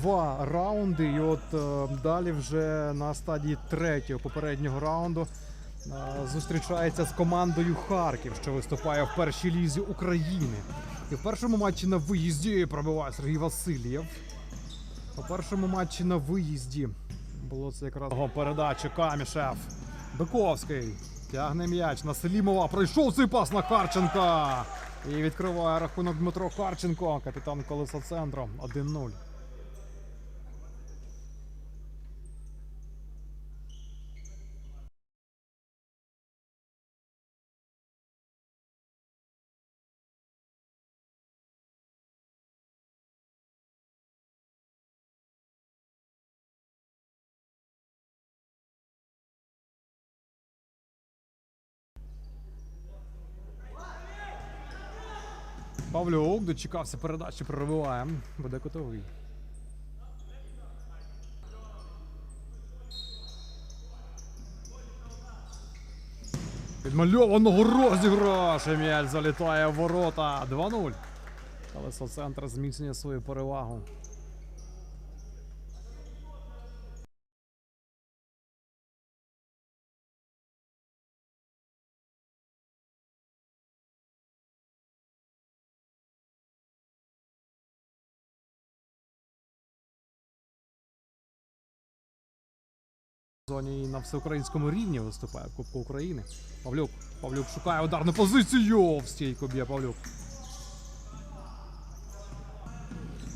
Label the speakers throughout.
Speaker 1: Два раунди, і от е, далі вже на стадії третього попереднього раунду е, зустрічається з командою Харків, що виступає в першій лізі України. І в першому матчі на виїзді пробиває Сергій Васильєв. У першому матчі на виїзді було це якраз передача Камішев. Биковський тягне м'яч на Селімова. Пройшов цей пас на Харченка. І відкриває рахунок Дмитро Харченко, капітан колеса центру 1-0. Павлюк дочекався передачі, прориває. Буде котовий. Підмальованого розіграша м'яч залітає в ворота. 2-0. Колесо центр зміцнює свою перевагу. Зоні і на всеукраїнському рівні виступає в Кубку України. Павлюк. Павлюк шукає ударну позицію. В стійку б'є Павлюк.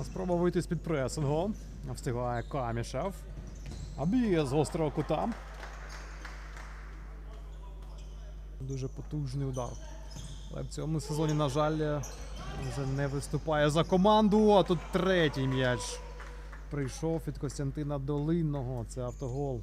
Speaker 1: Спроба вийти з-під пресингу. Встигає Камішев. А б'є з гострого кута. Дуже потужний удар. Але в цьому сезоні, на жаль, вже не виступає за команду. А тут третій м'яч. Прийшов від Костянтина Долинного. Це автогол.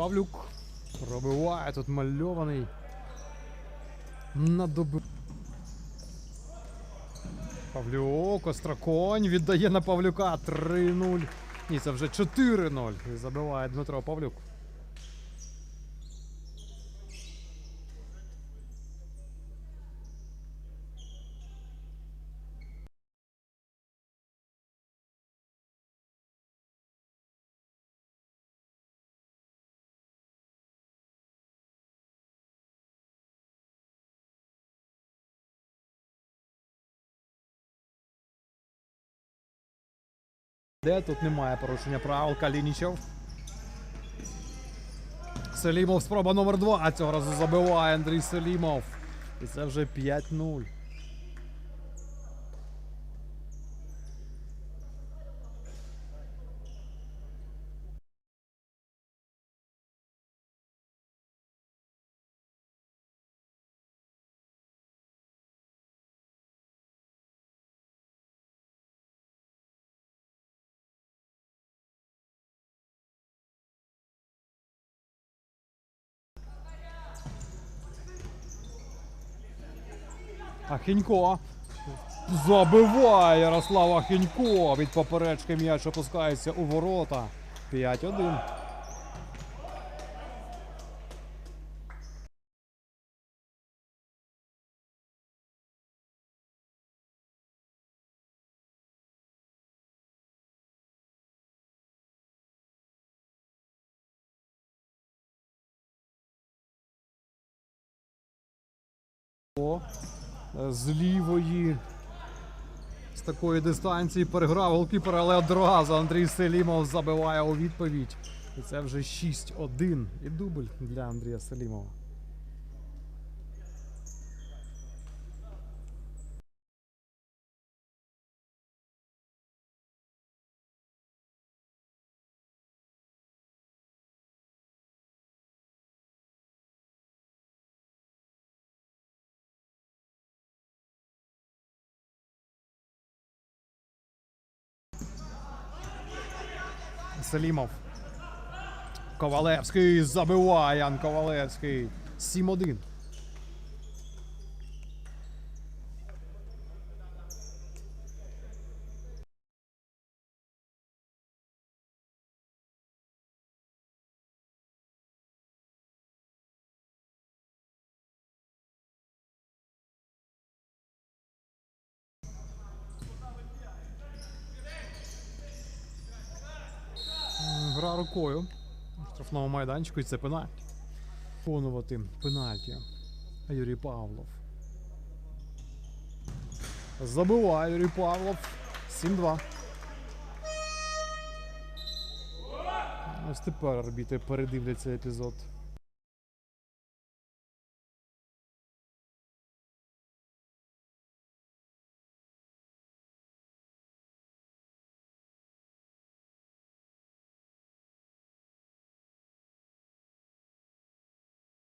Speaker 1: Павлюк пробиває тут мальований. На добу. Павлюк, Остроконь віддає на Павлюка 3-0. Ні, це вже 4-0. І забиває Дмитро Павлюк. Де тут немає порушення правил Калінічев. Селімов спроба номер 2 а цього разу забиває Андрій Селімов. І це вже 5-0. Ахінько. Забиває Ярослав Ахінько. Від поперечки м'яч опускається у ворота. 5-1. З лівої. З такої дистанції переграв голкіпер, але одразу Андрій Селімов забиває у відповідь. І це вже 6-1. І дубль для Андрія Селімова. Селімов. Ковалевський забиває Ян Ковалевський. 7-1. Гра рукою. В штрафному майданчику і це пенальті. Виконувати пенальті. Юрій Павлов. Забиває Юрій Павлов. 7-2. Ось тепер арбітри передивляться епізод.